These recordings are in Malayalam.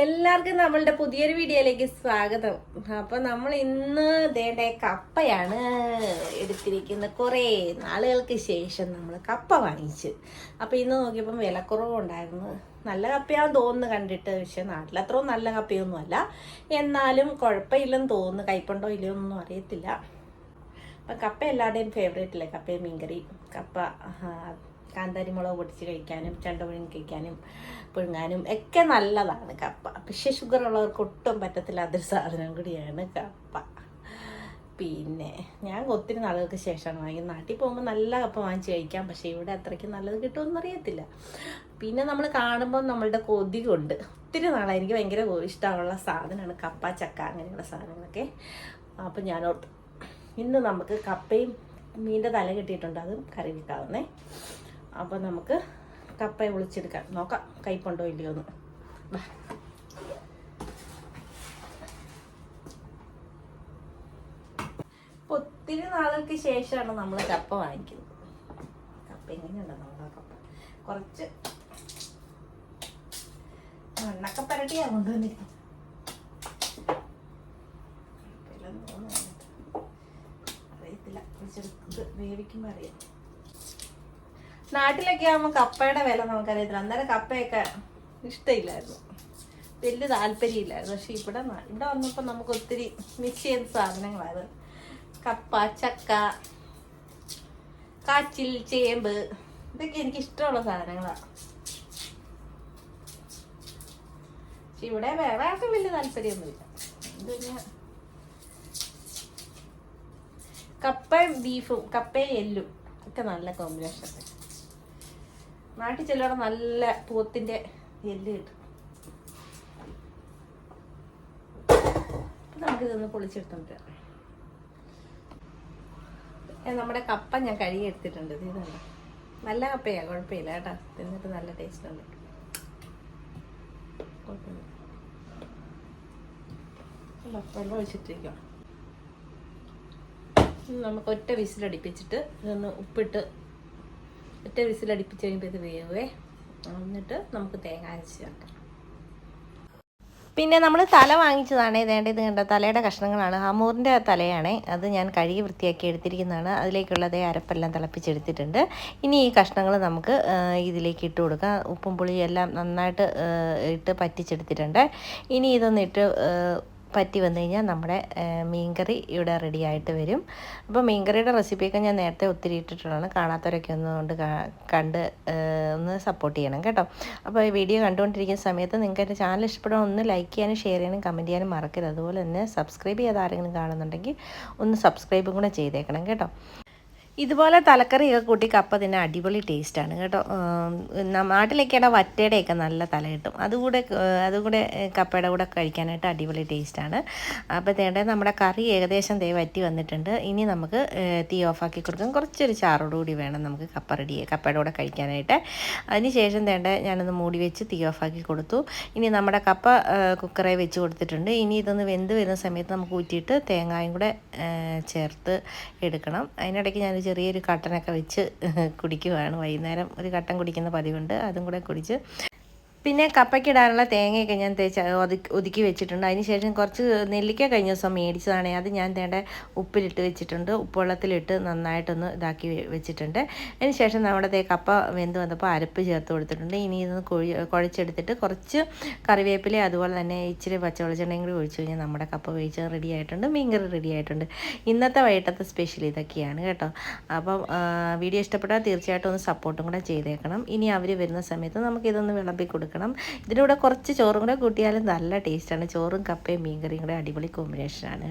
എല്ലാവർക്കും നമ്മളുടെ പുതിയൊരു വീഡിയോയിലേക്ക് സ്വാഗതം. അപ്പൊ നമ്മൾ ഇന്ന് ദേടെ കപ്പയാണ് എടുത്തിരിക്കുന്ന കുറേ നാളുകൾക്ക് ശേഷം നമ്മൾ കപ്പ വാങ്ങിച്ച്. അപ്പൊ ഇന്ന് നോക്കിയപ്പം വിലക്കുറവുണ്ടായിരുന്നു. നല്ല കപ്പയാന്ന് തോന്നുന്നു കണ്ടിട്ട്. പക്ഷെ നാട്ടിലത്രയും നല്ല കപ്പയൊന്നും അല്ല എന്നാലും കുഴപ്പമില്ലെന്ന് തോന്നുന്നു. കൈപ്പുണ്ടോ ഇല്ലയോ ഒന്നും അറിയത്തില്ല. അപ്പം കപ്പ എല്ലാവരുടെയും ഫേവറേറ്റ് അല്ലേ കപ്പയും മീൻകറി കപ്പ ആ, കാന്താരി മുളക് പൊടിച്ച് കഴിക്കാനും ചണ്ട പുഴുങ്ങി കഴിക്കാനും പുഴുങ്ങാനും ഒക്കെ നല്ലതാണ് കപ്പ. പക്ഷെ ഷുഗർ ഉള്ളവർക്ക് ഒട്ടും പറ്റത്തില്ല അതൊരു സാധനം കൂടിയാണ് കപ്പ. പിന്നെ ഞാൻ ഒത്തിരി നാളുകൾക്ക് ശേഷമാണ് വാങ്ങിയത്. നാട്ടിൽ പോകുമ്പോൾ നല്ല കപ്പ വാങ്ങിച്ച് കഴിക്കാം പക്ഷേ ഇവിടെ അത്രയ്ക്ക് നല്ലത് കിട്ടുമെന്ന് അറിയത്തില്ല. പിന്നെ നമ്മൾ കാണുമ്പോൾ നമ്മളുടെ കൊതി കൊണ്ട് ഒത്തിരി നാളായി എനിക്ക് ഭയങ്കര ഇഷ്ടമുള്ള സാധനമാണ് കപ്പ ചക്ക അങ്ങനെയുള്ള സാധനങ്ങളൊക്കെ. അപ്പം ഞാൻ ഇന്ന് നമുക്ക് കപ്പയും മീന്റെ തല കിട്ടിയിട്ടുണ്ട് അതും കറി വെക്കാവുന്നേ. അപ്പോൾ നമുക്ക് കപ്പയെ ഒളിച്ചെടുക്കാം നോക്കാം കൈപ്പുണ്ടോ ഇല്ലയോ എന്ന്. ഒത്തിരി നാളുകൾക്ക് ശേഷമാണ് നമ്മൾ കപ്പ വാങ്ങിക്കുന്നത്. കപ്പ എങ്ങനെയുണ്ടോ നമ്മുടെ കപ്പ? കുറച്ച് മണ്ണൊക്കെ പരട്ടിയാ തോന്നുന്നില്ല. അറിയത്തില്ല. കുറച്ചെടുത്ത് വേവിക്കുമ്പോൾ അറിയാം. നാട്ടിലൊക്കെ ആകുമ്പോൾ കപ്പയുടെ വില നമുക്കറിയത്തില്ല. അന്നേരം കപ്പയൊക്കെ ഇഷ്ടമില്ലായിരുന്നു. വലിയ താല്പര്യമില്ലായിരുന്നു. പക്ഷെ ഇവിടെ ഇവിടെ വന്നപ്പോൾ നമുക്ക് ഒത്തിരി മിക്സ് ചെയ്യുന്ന സാധനങ്ങളാണ്. കപ്പ ചക്ക കാച്ചിൽ ചേമ്പ് ഇതൊക്കെ എനിക്ക് ഇഷ്ടമുള്ള സാധനങ്ങളാണ് പക്ഷെ ഇവിടെ വേറെ ആർക്കും വലിയ താല്പര്യമൊന്നുമില്ല. കപ്പയും ബീഫും കപ്പയും എല്ലും ഒക്കെ നല്ല കോമ്പിനേഷൻ നാട്ടിൽ ചെല്ലുമ്പോൾ നല്ല പൂത്തിന്റെ എല്ല് കിട്ടും. നമുക്ക് നമുക്കിതൊന്ന് പൊളിച്ചെടുത്തോണ്ട്. നമ്മുടെ കപ്പ ഞാൻ കഴുകി എടുത്തിട്ടുണ്ട് ഇത് ഇതുണ്ട് നല്ല കപ്പയാ കുഴപ്പമില്ല കേട്ടോ. തിന്നിട്ട് നല്ല ടേസ്റ്റ് ഉണ്ട്. കുഴപ്പമില്ല. ഒഴിച്ചിട്ടിരിക്കാം നമുക്ക് ഒറ്റ വിസിലടിപ്പിച്ചിട്ട് ഇതൊന്ന് ഉപ്പിട്ട് ഒറ്റ വിസിലടിപ്പിച്ച് കഴിയുമ്പോൾ ഇത് വേവേ എന്നിട്ട് നമുക്ക് തേങ്ങ അരച്ച് ചേർക്കാം പിന്നെ നമ്മൾ തല വാങ്ങിച്ചതാണ്. ഇതേണ്ട ഇത് കണ്ട? തലയുടെ കഷ്ണങ്ങളാണ്. ഹമൂറിന്റെ തലയാണ്. അത് ഞാൻ കഴുകി വൃത്തിയാക്കി എടുത്തിരിക്കുന്നതാണ്. അതിലേക്കുള്ളത് അതേ അരപ്പെല്ലാം തിളപ്പിച്ചെടുത്തിട്ടുണ്ട്. ഇനി ഈ കഷ്ണങ്ങൾ നമുക്ക് ഇതിലേക്ക് ഇട്ട് കൊടുക്കാം. ഉപ്പും പുളിയും എല്ലാം നന്നായിട്ട് ഇട്ട് പറ്റിച്ചെടുത്തിട്ടുണ്ട്. ഇനി ഇതൊന്ന് ഇട്ട് ആ, പറ്റി വന്നു കഴിഞ്ഞാൽ നമ്മുടെ മീൻകറി ഇവിടെ റെഡി ആയിട്ട് വരും. അപ്പോൾ മീൻകറിയുടെ റെസിപ്പിയൊക്കെ ഞാൻ നേരത്തെ ഒത്തിരി ഇട്ടിട്ടുള്ളതാണ്. കാണാത്തവരൊക്കെ ഒന്നുകൊണ്ട് കണ്ട് ഒന്ന് സപ്പോർട്ട് ചെയ്യണം കേട്ടോ. അപ്പോൾ ഈ വീഡിയോ കണ്ടുകൊണ്ടിരിക്കുന്ന സമയത്ത് നിങ്ങൾക്ക് എന്റെ ചാനൽ ഇഷ്ടപ്പെടാൻ ഒന്ന് ലൈക്ക് ചെയ്യാനും ഷെയർ ചെയ്യാനും കമന്റ് ചെയ്യാനും മറക്കരുത്. അതുപോലെ തന്നെ സബ്സ്ക്രൈബ് ചെയ്യാതെ ആരെങ്കിലും കാണുന്നുണ്ടെങ്കിൽ ഒന്ന് സബ്സ്ക്രൈബും കൂടെ ചെയ്തേക്കണം കേട്ടോ. ഇതുപോലെ തലക്കറിയൊക്കെ കൂട്ടി കപ്പ തന്നെ അടിപൊളി ടേസ്റ്റാണ് കേട്ടോ. നാട്ടിലൊക്കെയാണ് വറ്റയുടെയൊക്കെ നല്ല തല കിട്ടും. അതുകൂടെ അതുകൂടെ കപ്പയുടെ കൂടെ കഴിക്കാനായിട്ട് അടിപൊളി ടേസ്റ്റാണ് അപ്പോൾ തേണ്ടത് നമ്മുടെ കറി ഏകദേശം ദേ വറ്റി വന്നിട്ടുണ്ട്. ഇനി നമുക്ക് തീ ഓഫാക്കി കൊടുക്കാം. കുറച്ചൊരു ചാറോടുകൂടി വേണം നമുക്ക് കപ്പ റെഡി കപ്പയുടെ കൂടെ കഴിക്കാനായിട്ട്. അതിന് ശേഷം തേണ്ട ഞാനൊന്ന് മൂടി വെച്ച് തീ ഓഫാക്കി കൊടുത്തു. ഇനി നമ്മുടെ കപ്പ കുക്കറെ വെച്ച് കൊടുത്തിട്ടുണ്ട്. ഇനി ഇതൊന്ന് വെന്ത് വരുന്ന സമയത്ത് നമുക്ക് ഊറ്റിയിട്ട് തേങ്ങായും കൂടെ ചേർത്ത് എടുക്കണം. അതിനിടയ്ക്ക് ഞാൻ ചെറിയൊരു കട്ടനൊക്കെ വെച്ച് കുടിക്കുവാണ്. വൈകുന്നേരം ഒരു കട്ടൻ കുടിക്കുന്ന പതിവുണ്ട്. അതും കൂടെ കുടിച്ച് പിന്നെ കപ്പയ്ക്കിടാനുള്ള തേങ്ങയൊക്കെ ഞാൻ തേച്ച് ഒതുക്കി വെച്ചിട്ടുണ്ട്. അതിന് ശേഷം കുറച്ച് നെല്ലിക്ക കഴിഞ്ഞ ദിവസം മേടിച്ചതാണ്. അത് ഞാൻ തേണ്ട ഉപ്പിലിട്ട് വെച്ചിട്ടുണ്ട്. ഉപ്പുവെള്ളത്തിലിട്ട് നന്നായിട്ടൊന്ന് ഇതാക്കി വെച്ചിട്ടുണ്ട്. അതിന് ശേഷം നമ്മുടെ തേ കപ്പ വെന്ത് വന്നപ്പോൾ അരപ്പ് ചേർത്ത് കൊടുത്തിട്ടുണ്ട്. ഇനി ഇതൊന്ന് കുഴി കുഴച്ചെടുത്തിട്ട് കുറച്ച് കറിവേപ്പില അതുപോലെ തന്നെ ഇച്ചിരി പച്ചവെളിച്ചെണ്ണയും കൂടി ഒഴിച്ചു കഴിഞ്ഞാൽ നമ്മുടെ കപ്പ വേവിച്ച് റെഡി ആയിട്ടുണ്ട്. മീൻകറി റെഡി ആയിട്ടുണ്ട്. ഇന്നത്തെ വൈകിട്ടത്തെ സ്പെഷ്യൽ ഇതൊക്കെയാണ് കേട്ടോ. അപ്പം വീഡിയോ ഇഷ്ടപ്പെട്ടാൽ തീർച്ചയായിട്ടും ഒന്ന് സപ്പോർട്ടും കൂടെ ചെയ്തേക്കണം. ഇനി അവർ വരുന്ന സമയത്ത് നമുക്കിതൊന്ന് വിളമ്പി കൊടുക്കണം. ഇതിന്റെ കൂടെ കുറച്ച് ചോറും കൂടെ കൂട്ടിയാലും നല്ല ടേസ്റ്റാണ്. ചോറും കപ്പയും മീൻകറിയും കൂടെ അടിപൊളി കോമ്പിനേഷനാണ്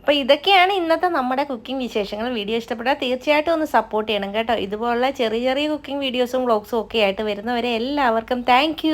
അപ്പോൾ ഇതൊക്കെയാണ് ഇന്നത്തെ നമ്മുടെ കുക്കിംഗ് വിശേഷങ്ങൾ. വീഡിയോ ഇഷ്ടപ്പെട്ടാൽ തീർച്ചയായിട്ടും ഒന്ന് സപ്പോർട്ട് ചെയ്യണം കേട്ടോ. ഇതുപോലുള്ള ചെറിയ ചെറിയ കുക്കിംഗ് വീഡിയോസും വ്ളോഗ്സും ഒക്കെ ആയിട്ട് വരുന്നവരെ എല്ലാവർക്കും താങ്ക്